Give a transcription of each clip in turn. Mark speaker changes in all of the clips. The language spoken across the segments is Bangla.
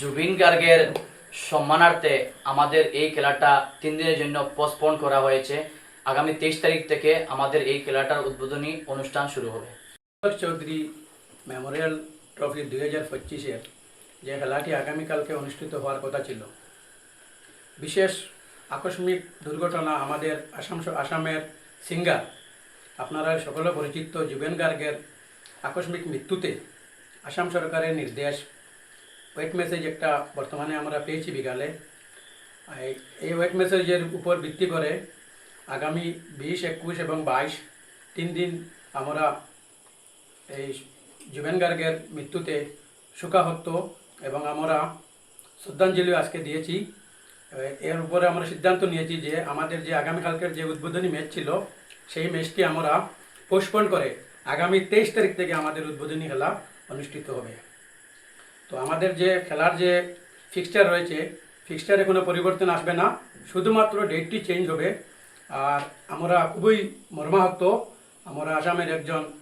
Speaker 1: জুবিন গার্গের সম্মানার্থে আমাদের এই খেলাটা তিন দিনের জন্য পোস্টপোন করা হয়েছে। আগামী তেইশ তারিখ থেকে আমাদের এই খেলাটার উদ্বোধনী অনুষ্ঠান শুরু হবে।
Speaker 2: চৌধুরী মেমোরিয়াল ট্রফি দুই হাজার পঁচিশের যে খেলাটি আগামীকালকে অনুষ্ঠিত হওয়ার কথা ছিল। বিশেষ আকস্মিক দুর্ঘটনা আমাদের আসাম আসামের সিঙ্গার আপনারা সকলে পরিচিত জুবেন গার্গের আকস্মিক মৃত্যুতে আসাম সরকারের নির্দেশ ওয়েট মেসেজ একটা বর্তমানে আমরা পেয়েছি বিকালে। এই- ওয়েট মেসেজের উপর ভিত্তি করে আগামী বিশ, একুশ এবং বাইশ তিন দিন আমরা এই জুবেন গার্গের মৃত্যুতে শোকাহত এবং আমরা শ্রদ্ধাঞ্জলিও আজকে দিয়েছি। এর উপরে আমরা সিদ্ধান্ত নিয়েছি যে আমাদের যে আগামীকালকের যে উদ্বোধনী ম্যাচ ছিল, সেই ম্যাচটি আমরা পোস্টপোন করে আগামী তেইশ তারিখ থেকে আমাদের উদ্বোধনী খেলা অনুষ্ঠিত হবে। তো আমাদের যে খেলার যে ফিক্সচার রয়েছে ফিক্সচারে কোনো পরিবর্তন আসবে না। শুধুমাত্র ডেটটি চেঞ্জ হবে। আর আমরা খুবই মর্মাহত। আমরা আসামের একজন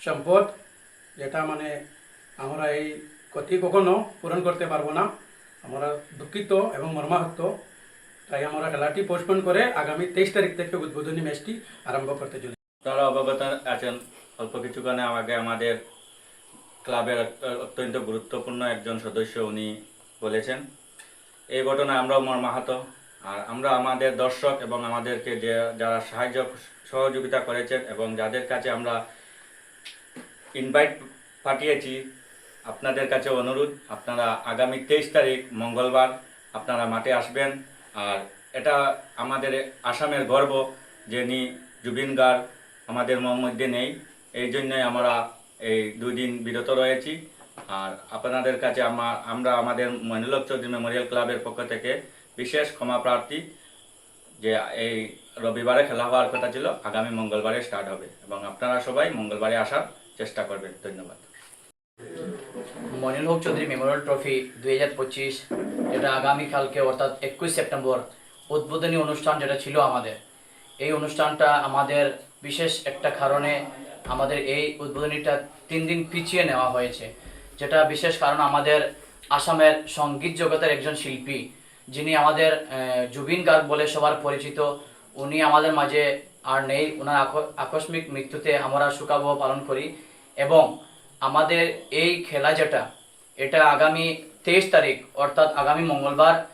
Speaker 2: সম্পদ, যেটা মানে আমরা এই ক্ষতি কখনো পূরণ করতে পারব না। আমরা দুঃখিত এবং মর্মাহত। তাই আমরা খেলাটি পোস্টপোন করে আগামী তেইশ তারিখ থেকে উদ্বোধনী ম্যাচটি আরম্ভ করতে চলেছি।
Speaker 3: আপনারা অবগত আছেন। অল্প কিছুক্ষণ আগে আমাদের ক্লাবের অত্যন্ত গুরুত্বপূর্ণ একজন সদস্য উনি বলেছেন। এই ঘটনায় আমরাও মর্মাহত। আর আমরা আমাদের দর্শক এবং আমাদেরকে যে, যারা সাহায্য সহযোগিতা করেছেন এবং যাদের কাছে আমরা ইনভাইট পাঠিয়েছি, আপনাদের কাছে অনুরোধ, আপনারা আগামী তেইশ তারিখ মঙ্গলবার আপনারা মাঠে আসবেন। আর এটা আমাদের আসামের গর্ব যে নি জুবিন গার্গ আমাদের মধ্যে নেই। এই জন্যই আমরা এই দুই দিন বিরত রয়েছি। আর আপনাদের কাছে আমা, আমরা আমাদের মনিলক চৌধুরী মেমোরিয়াল ক্লাবের পক্ষ থেকে বিশেষ ক্ষমা প্রার্থী যে এই রবিবারে খেলা হওয়ার কথা ছিল, আগামী মঙ্গলবারে স্টার্ট হবে। এবং আপনারা সবাই মঙ্গলবারে আসার চেষ্টা করবেন। ধন্যবাদ।
Speaker 1: মনিল হক চৌধুরী মেমোরিয়াল ট্রফি দুই হাজার পঁচিশ, যেটা আগামীকালকে অর্থাৎ একুশ সেপ্টেম্বর উদ্বোধনী অনুষ্ঠান যেটা ছিল আমাদের। এই অনুষ্ঠানটা আমাদের বিশেষ একটা কারণে আমাদের এই উদ্বোধনীটা তিন দিন পিছিয়ে নেওয়া হয়েছে, যেটা বিশেষ কারণ আমাদের আসামের সংগীত জগতের একজন শিল্পী, যিনি আমাদের জুবিন গার্গ বলে সবার পরিচিত। উনি আমাদের মাঝে আর নেই। ওনার আক- আকস্মিক মৃত্যুতে আমরা শোকাবহ পালন করি এবং আমাদের এই খেলা যেটা, এটা আগামী তেইশ তারিখ, অর্থাৎ আগামী মঙ্গলবার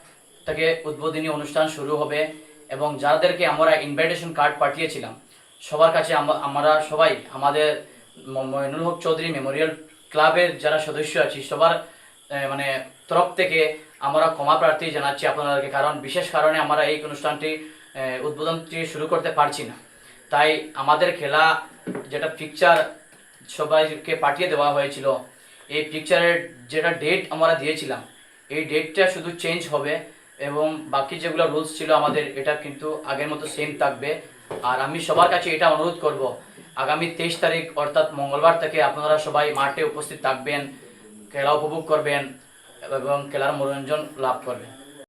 Speaker 1: থেকে উদ্বোধনী অনুষ্ঠান শুরু হবে এবং যাদেরকে আমরা ইনভাইটেশন কার্ড পাঠিয়েছিলাম সবার কাছে আমরা সবাই, আমাদের মইনুল হক চৌধুরী মেমোরিয়াল ক্লাবের যারা সদস্য আছি, সবার মানে তরফ থেকে আমরা ক্ষমা প্রার্থী জানাচ্ছি আপনাদেরকে, কারণ বিশেষ কারণে আমরা এই অনুষ্ঠানটি উদ্বোধনটি শুরু করতে পারছি না। তাই আমাদের খেলা যেটা পিকচার সবাইকে পাঠিয়ে দেওয়া হয়েছিল, এই পিকচারের যেটা ডেট আমরা দিয়েছিলাম, এই ডেটটা শুধু চেঞ্জ হবে এবং বাকি যেগুলো রুলস ছিল আমাদের, এটা কিন্তু আগের মতো সেম থাকবে। আর আমি সবার কাছে এটা অনুরোধ করব, আগামী তেইশ তারিখ, অর্থাৎ মঙ্গলবার থেকে আপনারা সবাই মাঠে উপস্থিত থাকবেন, খেলা উপভোগ করবেন এবং খেলার মনোরঞ্জন লাভ করবেন।